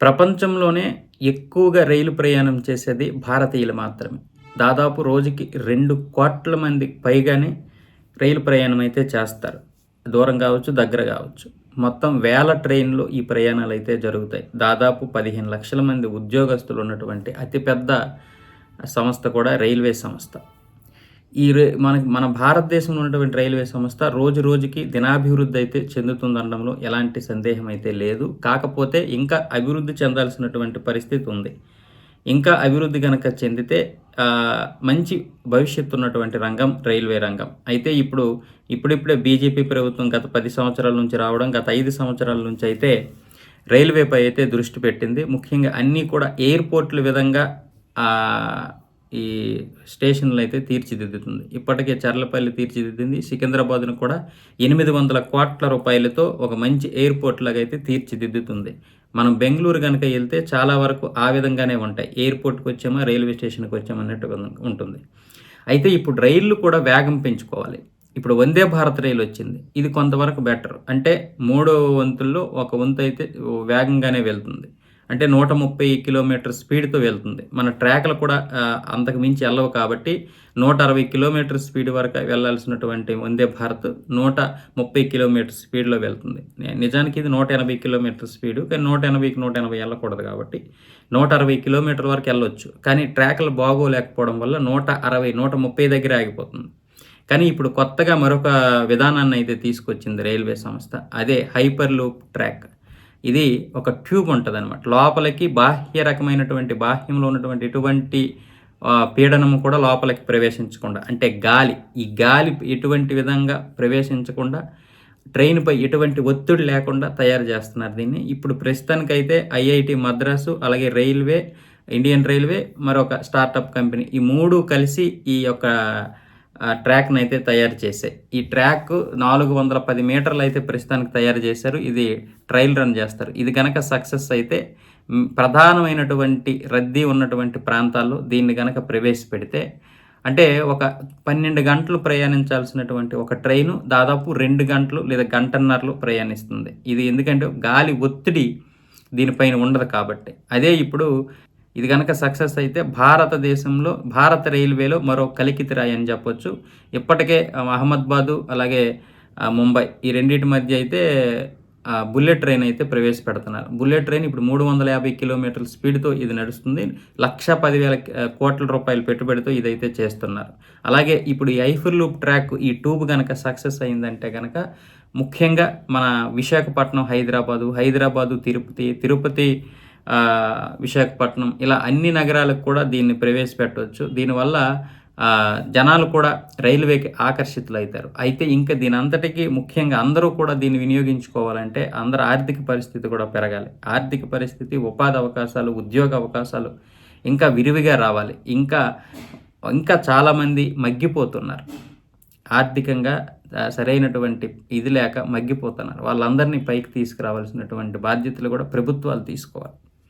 ప్రపంచంలోనే ఎక్కువగా రైలు ప్రయాణం చేసేది భారతీయులు మాత్రమే. దాదాపు రోజుకి రెండు కోట్ల మంది పైగానే రైలు ప్రయాణం అయితే చేస్తారు. దూరం కావచ్చు దగ్గర కావచ్చు. మొత్తం వేల ట్రైన్లు ఈ ప్రయాణాలు అయితే జరుగుతాయి. దాదాపు పదిహేను లక్షల మంది ఉద్యోగస్తులు ఉన్నటువంటి అతిపెద్ద సంస్థ కూడా రైల్వే సంస్థ. ఈ రే మనకి మన భారతదేశంలో ఉన్నటువంటి రైల్వే సంస్థ రోజు రోజుకి దినాభివృద్ధి అయితే చెందుతుందనడంలో ఎలాంటి సందేహం అయితే లేదు. కాకపోతే ఇంకా అభివృద్ధి చెందాల్సినటువంటి పరిస్థితి ఉంది. ఇంకా అభివృద్ధి కనుక చెందితే మంచి భవిష్యత్తు ఉన్నటువంటి రంగం రైల్వే రంగం. అయితే ఇప్పుడు ఇప్పుడిప్పుడే బీజేపీ ప్రభుత్వం గత పది సంవత్సరాల నుంచి రావడం గత ఐదు సంవత్సరాల నుంచి అయితే రైల్వేపై అయితే దృష్టి పెట్టింది. ముఖ్యంగా అన్నీ కూడా ఎయిర్పోర్ట్ల విధంగా ఈ స్టేషన్లు అయితే తీర్చిదిద్దుతుంది. ఇప్పటికే చర్లపల్లి తీర్చిదిద్దింది. సికింద్రాబాద్ను కూడా ఎనిమిది వందల కోట్ల రూపాయలతో ఒక మంచి ఎయిర్పోర్ట్ లాగా అయితే తీర్చిదిద్దుతుంది. మనం బెంగళూరు కనుక వెళ్తే చాలా వరకు ఆ విధంగానే ఉంటాయి. ఎయిర్పోర్ట్కి వచ్చామా రైల్వే స్టేషన్కి వచ్చామా అన్నట్టు ఉంటుంది. అయితే ఇప్పుడు రైళ్ళు కూడా వేగం పెంచుకోవాలి. ఇప్పుడు వందే భారత్ రైలు వచ్చింది. ఇది కొంతవరకు బెటర్. అంటే మూడో వంతుల్లో ఒక వంతు అయితే వేగంగానే వెళ్తుంది. అంటే నూట ముప్పై కిలోమీటర్ స్పీడ్తో వెళ్తుంది. మన ట్రాక్లు కూడా అంతకు మించి వెళ్ళవు కాబట్టి నూట అరవై కిలోమీటర్ స్పీడ్ వరకు వెళ్ళాల్సినటువంటి వందే భారత్ నూట ముప్పై కిలోమీటర్ స్పీడ్లో వెళ్తుంది. నిజానికి ఇది నూట ఎనభై కిలోమీటర్ స్పీడు కానీ నూట ఎనభైకి నూట ఎనభై వెళ్ళకూడదు కాబట్టి నూట అరవై కిలోమీటర్ వరకు వెళ్ళొచ్చు. కానీ ట్రాక్లు బాగోలేకపోవడం వల్ల నూట అరవై నూట ముప్పై దగ్గర ఆగిపోతుంది. కానీ ఇప్పుడు కొత్తగా మరొక విధానాన్ని అయితే తీసుకొచ్చింది రైల్వే సంస్థ అదే హైపర్ లూప్ ట్రాక్. ఇది ఒక ట్యూబ్ ఉంటుంది అనమాట లోపలికి బాహ్య రకమైనటువంటి బాహ్యంలో ఉన్నటువంటి ఎటువంటి పీడనము కూడా లోపలికి ప్రవేశించకుండా అంటే గాలి ఈ గాలి ఎటువంటి విధంగా ప్రవేశించకుండా ట్రైన్పై ఎటువంటి ఒత్తిడి లేకుండా తయారు చేస్తున్నారు దీన్ని. ఇప్పుడు ప్రస్తుతానికైతే ఐఐటి మద్రాసు అలాగే రైల్వే ఇండియన్ రైల్వే మరొక స్టార్టప్ కంపెనీ ఈ మూడు కలిసి ఈ యొక్క ట్రాక్ని అయితే తయారు చేశాయి. ఈ ట్రాక్ నాలుగు వందల పది మీటర్లు అయితే ప్రస్తుతానికి తయారు చేశారు. ఇది ట్రయల్ రన్ చేస్తారు. ఇది కనుక సక్సెస్ అయితే ప్రధానమైనటువంటి రద్దీ ఉన్నటువంటి ప్రాంతాల్లో దీన్ని కనుక ప్రవేశపెడితే అంటే ఒక పన్నెండు గంటలు ప్రయాణించాల్సినటువంటి ఒక ట్రైను దాదాపు రెండు గంటలు లేదా గంటన్నరలు ప్రయాణిస్తుంది. ఇది ఎందుకంటే గాలి ఒత్తిడి దీనిపైన ఉండదు కాబట్టి. అదే ఇప్పుడు ఇది కనుక సక్సెస్ అయితే భారతదేశంలో భారత రైల్వేలో మరో కలికితిరాయి అని చెప్పొచ్చు. ఇప్పటికే ఆ, అహ్మదాబాదు అలాగే ముంబై ఈ రెండింటి మధ్య అయితే బుల్లెట్ ట్రైన్ అయితే ప్రవేశపెడుతున్నారు. బుల్లెట్ ట్రైన్ ఇప్పుడు మూడు వందల యాభై కిలోమీటర్ల స్పీడ్తో ఇది నడుస్తుంది. లక్ష పదివేల కోట్ల రూపాయలు పెట్టుబడితో ఇదైతే చేస్తున్నారు. అలాగే ఇప్పుడు ఈ ఐఫర్ లూప్ ట్రాక్ ఈ ట్యూబ్ కనుక సక్సెస్ అయిందంటే కనుక ముఖ్యంగా మన విశాఖపట్నం హైదరాబాదు హైదరాబాదు తిరుపతి తిరుపతి విశాఖపట్నం ఇలా అన్ని నగరాలకు కూడా దీన్ని ప్రవేశపెట్టవచ్చు. దీనివల్ల జనాలు కూడా రైల్వేకి ఆకర్షితులు అవుతారు అయితే ఇంకా దీని అంతటికీ ముఖ్యంగా అందరూ కూడా దీన్ని వినియోగించుకోవాలంటే అందరి ఆర్థిక పరిస్థితి కూడా పెరగాలి. ఆర్థిక పరిస్థితి ఉపాధి అవకాశాలు ఉద్యోగ అవకాశాలు ఇంకా విరివిగా రావాలి. ఇంకా ఇంకా చాలామంది మగ్గిపోతున్నారు. ఆర్థికంగా సరైనటువంటి ఇది లేక మగ్గిపోతున్నారు. వాళ్ళందరినీ పైకి తీసుకురావాల్సినటువంటి బాధ్యతలు కూడా ప్రభుత్వాలు తీసుకోవాలి.